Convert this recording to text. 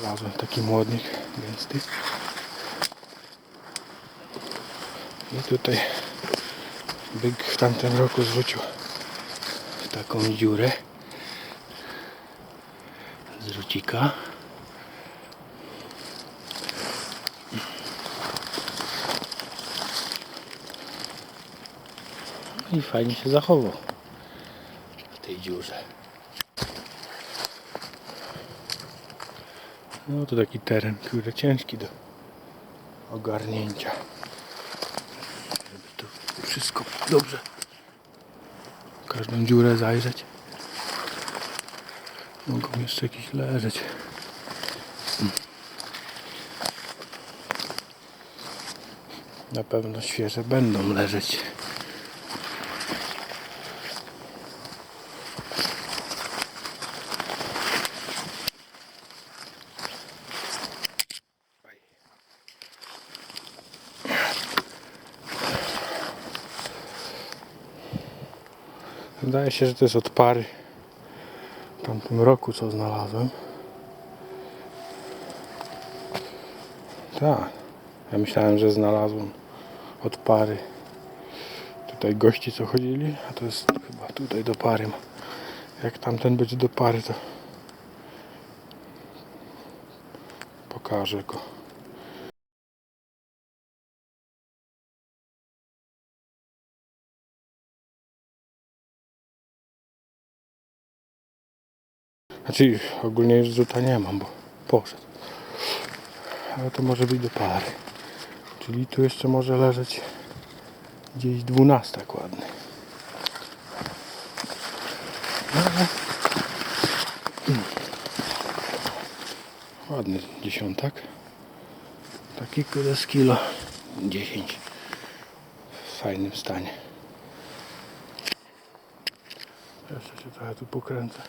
Znalazłem taki młodnik gęsty. I tutaj byk w tamtym roku zrzucił taką dziurę z rzucika. No i fajnie się zachował w tej dziurze. No to taki teren, kurde, ciężki do ogarnięcia. Żeby tu wszystko dobrze każdą dziurę zajrzeć. Mogą jeszcze jakieś leżeć. Na pewno świeże będą leżeć. Wydaje się, że to jest od pary w tamtym roku, co znalazłem. Tak. Ja myślałem, że znalazłem od pary. Tutaj gości, co chodzili, a to jest chyba tutaj do pary. Jak tamten będzie do pary, to pokażę go. Znaczy ogólnie już rzuta nie mam, bo poszedł. Ale to może być do pary. Czyli tu jeszcze może leżeć gdzieś dwunastak ładny. Ładny dziesiątak. Taki kurde z kilo 10 w fajnym stanie. Jeszcze się trochę tu pokręcę.